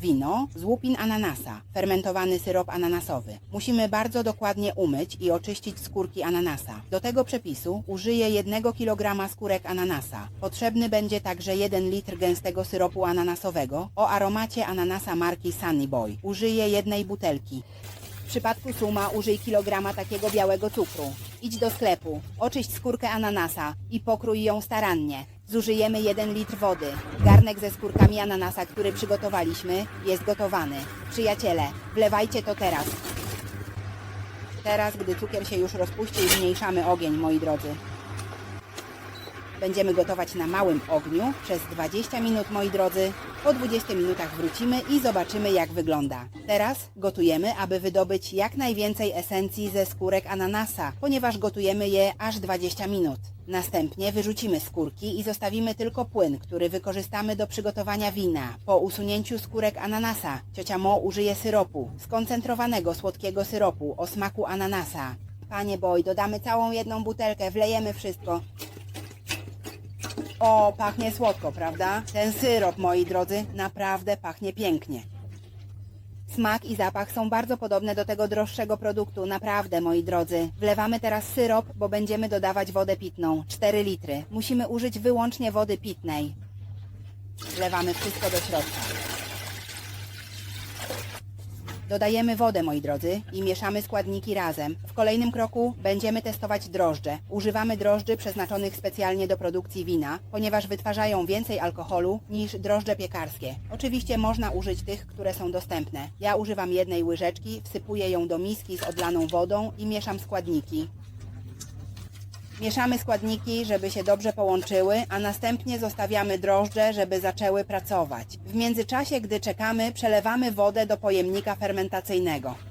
wino z łupin ananasa, fermentowany syrop ananasowy. Musimy bardzo dokładnie umyć i oczyścić skórki ananasa. Do tego przepisu użyję 1 kg skórek ananasa. Potrzebny będzie także 1 litr gęstego syropu ananasowego o aromacie ananasa marki Sunny Boy. Użyję jednej butelki. Przypadku suma użyj kilograma takiego białego cukru. Idź do sklepu, oczyść skórkę ananasa i pokrój ją starannie. Zużyjemy 1 litr wody. Garnek ze skórkami ananasa, który przygotowaliśmy, jest gotowany. Przyjaciele, wlewajcie to teraz. Teraz, gdy cukier się już rozpuścił, zmniejszamy ogień, moi drodzy. Będziemy gotować na małym ogniu przez 20 minut, moi drodzy. Po 20 minutach wrócimy i zobaczymy, jak wygląda. Teraz gotujemy, aby wydobyć jak najwięcej esencji ze skórek ananasa, ponieważ gotujemy je aż 20 minut. Następnie wyrzucimy skórki i zostawimy tylko płyn, który wykorzystamy do przygotowania wina. Po usunięciu skórek ananasa, ciocia Mo użyje syropu, skoncentrowanego słodkiego syropu o smaku ananasa. Panie Boy, dodamy całą jedną butelkę, wlejemy wszystko. O, pachnie słodko, prawda? Ten syrop, moi drodzy, naprawdę pachnie pięknie. Smak i zapach są bardzo podobne do tego droższego produktu, naprawdę, moi drodzy. Wlewamy teraz syrop, bo będziemy dodawać wodę pitną. 4 litry. Musimy użyć wyłącznie wody pitnej. Wlewamy wszystko do środka. Dodajemy wodę, moi drodzy, i mieszamy składniki razem. W kolejnym kroku będziemy testować drożdże. Używamy drożdży przeznaczonych specjalnie do produkcji wina, ponieważ wytwarzają więcej alkoholu niż drożdże piekarskie. Oczywiście można użyć tych, które są dostępne. Ja używam jednej łyżeczki, wsypuję ją do miski z odlaną wodą i mieszam składniki. Mieszamy składniki, żeby się dobrze połączyły, a następnie zostawiamy drożdże, żeby zaczęły pracować. W międzyczasie, gdy czekamy, przelewamy wodę do pojemnika fermentacyjnego.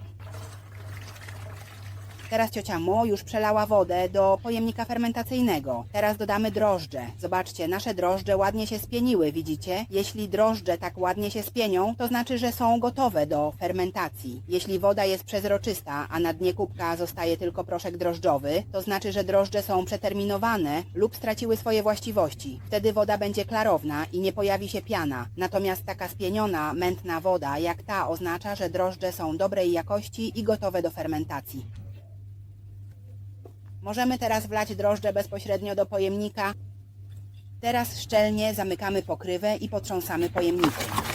Teraz ciocia Mo już przelała wodę do pojemnika fermentacyjnego. Teraz dodamy drożdże. Zobaczcie, nasze drożdże ładnie się spieniły, widzicie? Jeśli drożdże tak ładnie się spienią, to znaczy, że są gotowe do fermentacji. Jeśli woda jest przezroczysta, a na dnie kubka zostaje tylko proszek drożdżowy, to znaczy, że drożdże są przeterminowane lub straciły swoje właściwości. Wtedy woda będzie klarowna i nie pojawi się piana. Natomiast taka spieniona, mętna woda, jak ta, oznacza, że drożdże są dobrej jakości i gotowe do fermentacji. Możemy teraz wlać drożdże bezpośrednio do pojemnika. Teraz szczelnie zamykamy pokrywę i potrząsamy pojemnikiem.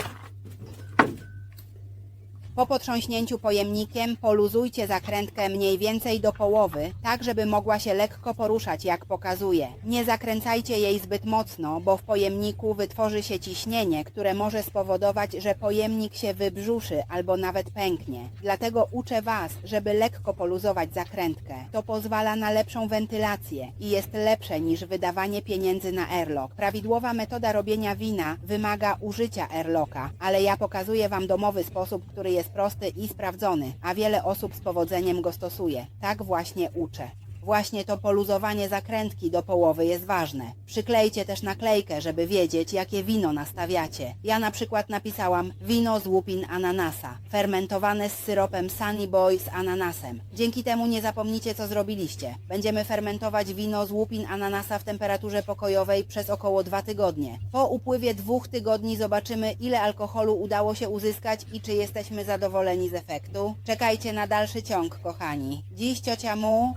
Po potrząśnięciu pojemnikiem poluzujcie zakrętkę mniej więcej do połowy, tak żeby mogła się lekko poruszać jak pokazuje. Nie zakręcajcie jej zbyt mocno, bo w pojemniku wytworzy się ciśnienie, które może spowodować, że pojemnik się wybrzuszy albo nawet pęknie. Dlatego uczę Was, żeby lekko poluzować zakrętkę. To pozwala na lepszą wentylację i jest lepsze niż wydawanie pieniędzy na airlock. Prawidłowa metoda robienia wina wymaga użycia airlocka, ale ja pokazuję Wam domowy sposób, który jest prosty i sprawdzony, a wiele osób z powodzeniem go stosuje. Tak właśnie uczę. Właśnie to poluzowanie zakrętki do połowy jest ważne. Przyklejcie też naklejkę, żeby wiedzieć, jakie wino nastawiacie. Ja na przykład napisałam wino z łupin ananasa, fermentowane z syropem Sunny Boy z ananasem. Dzięki temu nie zapomnicie, co zrobiliście. Będziemy fermentować wino z łupin ananasa w temperaturze pokojowej przez około dwa tygodnie. Po upływie dwóch tygodni zobaczymy, ile alkoholu udało się uzyskać i czy jesteśmy zadowoleni z efektu. Czekajcie na dalszy ciąg, kochani. Dziś ciocia Mu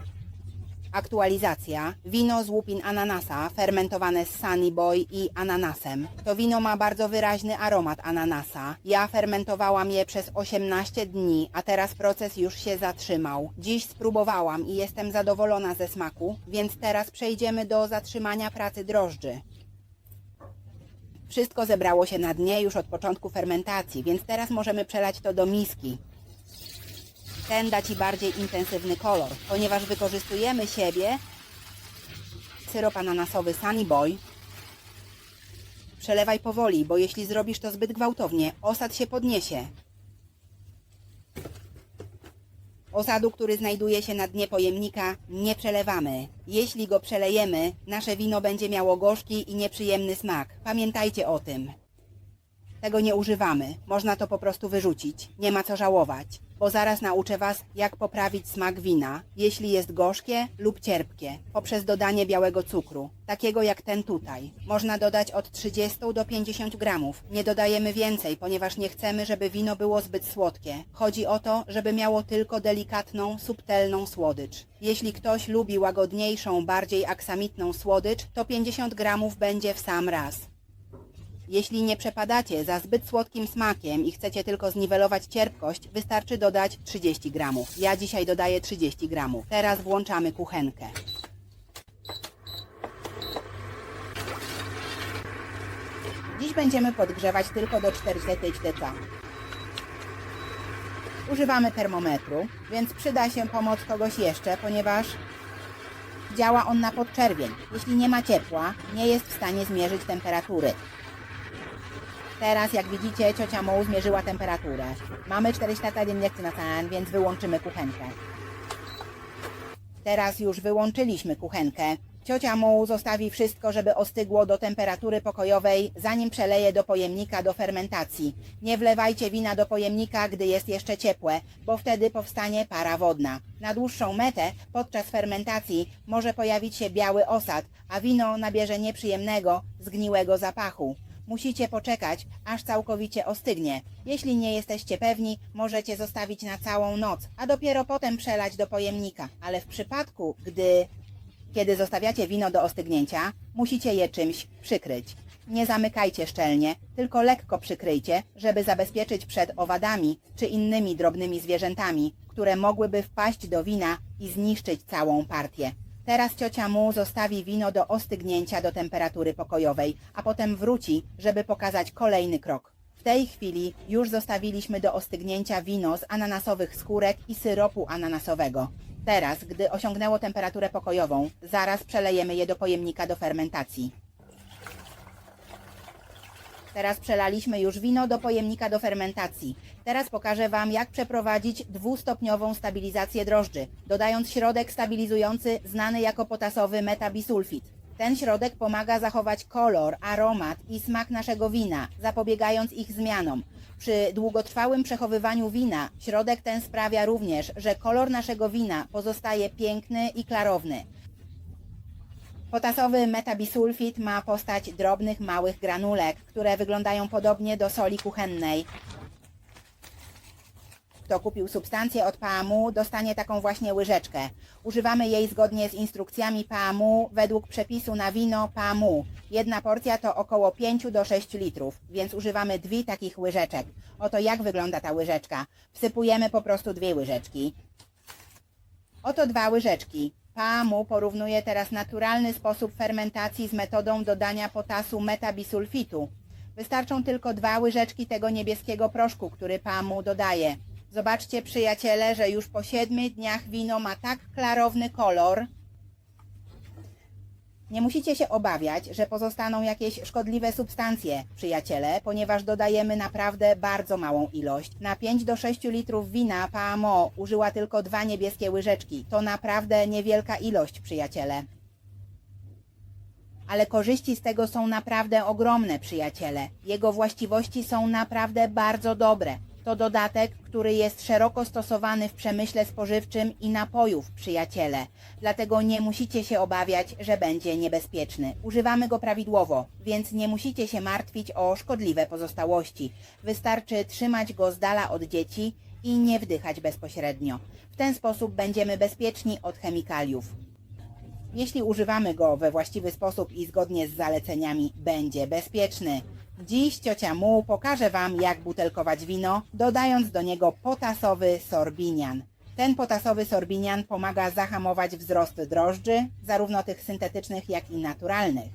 Aktualizacja. Wino z łupin ananasa, fermentowane z Sunny Boy i ananasem. To wino ma bardzo wyraźny aromat ananasa. Ja fermentowałam je przez 18 dni, a teraz proces już się zatrzymał. Dziś spróbowałam i jestem zadowolona ze smaku, więc teraz przejdziemy do zatrzymania pracy drożdży. Wszystko zebrało się na dnie już od początku fermentacji, więc teraz możemy przelać to do miski. Ten da Ci bardziej intensywny kolor, ponieważ wykorzystujemy siebie syrop ananasowy Sunny Boy. Przelewaj powoli, bo jeśli zrobisz to zbyt gwałtownie, osad się podniesie. Osadu, który znajduje się na dnie pojemnika, nie przelewamy. Jeśli go przelejemy, nasze wino będzie miało gorzki i nieprzyjemny smak. Pamiętajcie o tym. Tego nie używamy. Można to po prostu wyrzucić. Nie ma co żałować. Bo zaraz nauczę Was, jak poprawić smak wina, jeśli jest gorzkie lub cierpkie, poprzez dodanie białego cukru, takiego jak ten tutaj. Można dodać od 30 do 50 gramów. Nie dodajemy więcej, ponieważ nie chcemy, żeby wino było zbyt słodkie. Chodzi o to, żeby miało tylko delikatną, subtelną słodycz. Jeśli ktoś lubi łagodniejszą, bardziej aksamitną słodycz, to 50 gramów będzie w sam raz. Jeśli nie przepadacie za zbyt słodkim smakiem i chcecie tylko zniwelować cierpkość, wystarczy dodać 30 gramów. Ja dzisiaj dodaję 30 gramów. Teraz włączamy kuchenkę. Dziś będziemy podgrzewać tylko do 40 stopni. Używamy termometru, więc przyda się pomoc kogoś jeszcze, ponieważ działa on na podczerwień. Jeśli nie ma ciepła, nie jest w stanie zmierzyć temperatury. Teraz, jak widzicie, ciocia Moł zmierzyła temperaturę. Mamy 401 na ten, więc wyłączymy kuchenkę. Teraz już wyłączyliśmy kuchenkę. Ciocia Moł zostawi wszystko, żeby ostygło do temperatury pokojowej, zanim przeleje do pojemnika do fermentacji. Nie wlewajcie wina do pojemnika, gdy jest jeszcze ciepłe, bo wtedy powstanie para wodna. Na dłuższą metę, podczas fermentacji, może pojawić się biały osad, a wino nabierze nieprzyjemnego, zgniłego zapachu. Musicie poczekać, aż całkowicie ostygnie. Jeśli nie jesteście pewni, możecie zostawić na całą noc, a dopiero potem przelać do pojemnika. Ale w przypadku, gdy kiedy zostawiacie wino do ostygnięcia, musicie je czymś przykryć. Nie zamykajcie szczelnie, tylko lekko przykryjcie, żeby zabezpieczyć przed owadami czy innymi drobnymi zwierzętami, które mogłyby wpaść do wina i zniszczyć całą partię. Teraz ciocia mu zostawi wino do ostygnięcia do temperatury pokojowej, a potem wróci, żeby pokazać kolejny krok. W tej chwili już zostawiliśmy do ostygnięcia wino z ananasowych skórek i syropu ananasowego. Teraz, gdy osiągnęło temperaturę pokojową, zaraz przelejemy je do pojemnika do fermentacji. Teraz przelaliśmy już wino do pojemnika do fermentacji. Teraz pokażę Wam, jak przeprowadzić dwustopniową stabilizację drożdży, dodając środek stabilizujący znany jako potasowy metabisulfit. Ten środek pomaga zachować kolor, aromat i smak naszego wina, zapobiegając ich zmianom. Przy długotrwałym przechowywaniu wina środek ten sprawia również, że kolor naszego wina pozostaje piękny i klarowny. Potasowy metabisulfit ma postać drobnych, małych granulek, które wyglądają podobnie do soli kuchennej. Kto kupił substancję od PAMU, dostanie taką właśnie łyżeczkę. Używamy jej zgodnie z instrukcjami PAMU według przepisu na wino PAMU. Jedna porcja to około 5 do 6 litrów, więc używamy dwie takich łyżeczek. Oto jak wygląda ta łyżeczka. Wsypujemy po prostu dwie łyżeczki. Oto dwa łyżeczki. PAMU porównuje teraz naturalny sposób fermentacji z metodą dodania potasu metabisulfitu. Wystarczą tylko dwa łyżeczki tego niebieskiego proszku, który PAMU dodaje. Zobaczcie przyjaciele, że już po siedmiu dniach wino ma tak klarowny kolor. Nie musicie się obawiać, że pozostaną jakieś szkodliwe substancje, przyjaciele, ponieważ dodajemy naprawdę bardzo małą ilość. Na 5 do 6 litrów wina PAMO użyła tylko dwa niebieskie łyżeczki. To naprawdę niewielka ilość, przyjaciele. Ale korzyści z tego są naprawdę ogromne, przyjaciele. Jego właściwości są naprawdę bardzo dobre. To dodatek, który jest szeroko stosowany w przemyśle spożywczym i napojów, przyjaciele. Dlatego nie musicie się obawiać, że będzie niebezpieczny. Używamy go prawidłowo, więc nie musicie się martwić o szkodliwe pozostałości. Wystarczy trzymać go z dala od dzieci i nie wdychać bezpośrednio. W ten sposób będziemy bezpieczni od chemikaliów. Jeśli używamy go we właściwy sposób i zgodnie z zaleceniami, będzie bezpieczny. Dziś ciocia Mu pokaże Wam, jak butelkować wino, dodając do niego potasowy sorbinian. Ten potasowy sorbinian pomaga zahamować wzrost drożdży, zarówno tych syntetycznych, jak i naturalnych.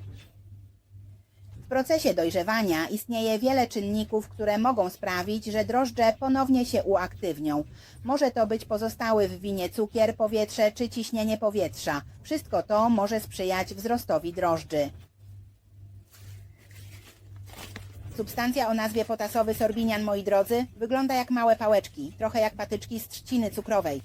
W procesie dojrzewania istnieje wiele czynników, które mogą sprawić, że drożdże ponownie się uaktywnią. Może to być pozostały w winie cukier, powietrze czy ciśnienie powietrza. Wszystko to może sprzyjać wzrostowi drożdży. Substancja o nazwie potasowy sorbinian, moi drodzy, wygląda jak małe pałeczki, trochę jak patyczki z trzciny cukrowej.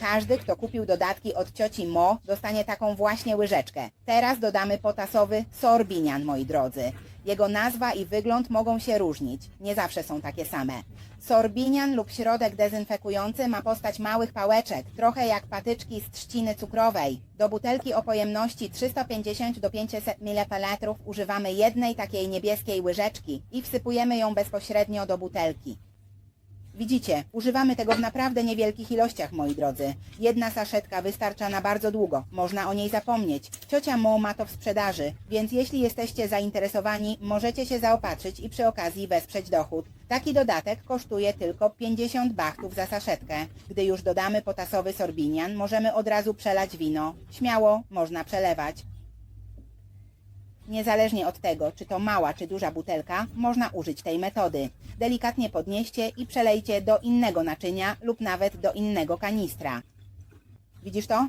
Każdy, kto kupił dodatki od cioci Mo, dostanie taką właśnie łyżeczkę. Teraz dodamy potasowy sorbinian, moi drodzy. Jego nazwa i wygląd mogą się różnić. Nie zawsze są takie same. Sorbinian lub środek dezynfekujący ma postać małych pałeczek, trochę jak patyczki z trzciny cukrowej. Do butelki o pojemności 350 do 500 ml używamy jednej takiej niebieskiej łyżeczki i wsypujemy ją bezpośrednio do butelki. Widzicie, używamy tego w naprawdę niewielkich ilościach, moi drodzy. Jedna saszetka wystarcza na bardzo długo, można o niej zapomnieć. Ciocia Mo ma to w sprzedaży, więc jeśli jesteście zainteresowani, możecie się zaopatrzyć i przy okazji wesprzeć dochód. Taki dodatek kosztuje tylko 50 bachtów za saszetkę. Gdy już dodamy potasowy sorbinian, możemy od razu przelać wino. Śmiało można przelewać. Niezależnie od tego, czy to mała czy duża butelka, można użyć tej metody. Delikatnie podnieście i przelejcie do innego naczynia lub nawet do innego kanistra. Widzisz to?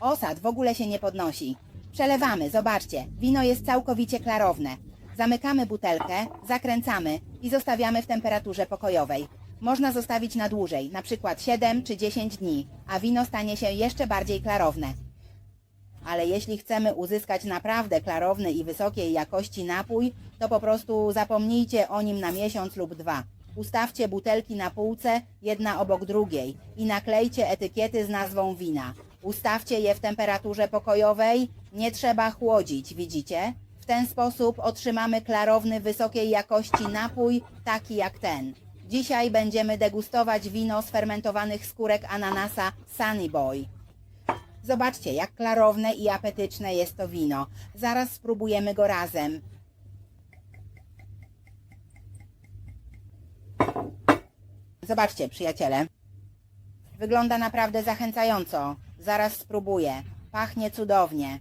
Osad w ogóle się nie podnosi. Przelewamy, zobaczcie, wino jest całkowicie klarowne. Zamykamy butelkę, zakręcamy i zostawiamy w temperaturze pokojowej. Można zostawić na dłużej, na przykład 7 czy 10 dni, a wino stanie się jeszcze bardziej klarowne ale jeśli chcemy uzyskać naprawdę klarowny i wysokiej jakości napój, to po prostu zapomnijcie o nim na miesiąc lub dwa. Ustawcie butelki na półce, jedna obok drugiej i naklejcie etykiety z nazwą wina. Ustawcie je w temperaturze pokojowej, nie trzeba chłodzić, widzicie? W ten sposób otrzymamy klarowny, wysokiej jakości napój, taki jak ten. Dzisiaj będziemy degustować wino z fermentowanych skórek ananasa Sunny Boy. Zobaczcie, jak klarowne i apetyczne jest to wino. Zaraz spróbujemy go razem. Zobaczcie, przyjaciele. Wygląda naprawdę zachęcająco. Zaraz spróbuję. Pachnie cudownie.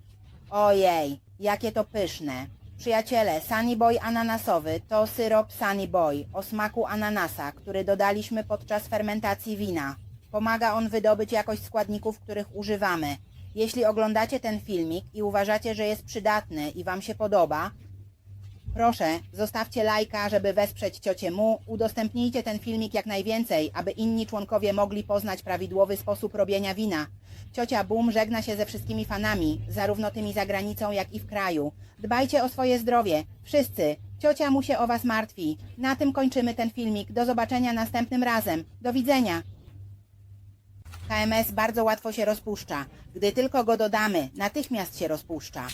Ojej, jakie to pyszne. Przyjaciele, Sunny Boy ananasowy to syrop Sunny Boy o smaku ananasa, który dodaliśmy podczas fermentacji wina. Pomaga on wydobyć jakość składników, których używamy. Jeśli oglądacie ten filmik i uważacie, że jest przydatny i Wam się podoba, proszę, zostawcie lajka, żeby wesprzeć ciocię Mu, udostępnijcie ten filmik jak najwięcej, aby inni członkowie mogli poznać prawidłowy sposób robienia wina. Ciocia Boom żegna się ze wszystkimi fanami, zarówno tymi za granicą, jak i w kraju. Dbajcie o swoje zdrowie, wszyscy. Ciocia mu się o Was martwi. Na tym kończymy ten filmik. Do zobaczenia następnym razem. Do widzenia. KMS bardzo łatwo się rozpuszcza. Gdy tylko go dodamy, natychmiast się rozpuszcza.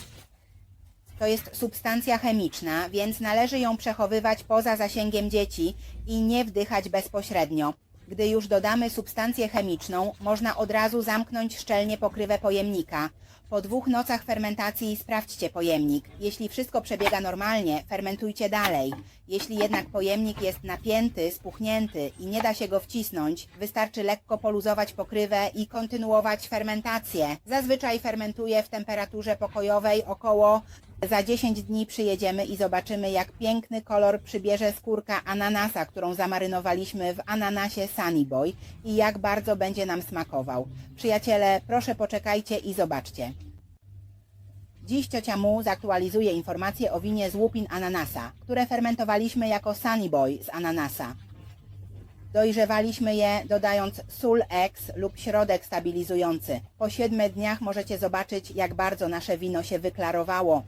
To jest substancja chemiczna, więc należy ją przechowywać poza zasięgiem dzieci i nie wdychać bezpośrednio. Gdy już dodamy substancję chemiczną, można od razu zamknąć szczelnie pokrywę pojemnika. Po dwóch nocach fermentacji sprawdźcie pojemnik. Jeśli wszystko przebiega normalnie, fermentujcie dalej. Jeśli jednak pojemnik jest napięty, spuchnięty i nie da się go wcisnąć, wystarczy lekko poluzować pokrywę i kontynuować fermentację. Zazwyczaj fermentuje w temperaturze pokojowej około za 10 dni przyjedziemy i zobaczymy, jak piękny kolor przybierze skórka ananasa, którą zamarynowaliśmy w ananasie Sunny Boy i jak bardzo będzie nam smakował. Przyjaciele, proszę poczekajcie i zobaczcie. Dziś ciocia Mu zaktualizuje informacje o winie z łupin ananasa, które fermentowaliśmy jako Sunny Boy z ananasa. Dojrzewaliśmy je dodając sól X lub środek stabilizujący. Po 7 dniach możecie zobaczyć, jak bardzo nasze wino się wyklarowało.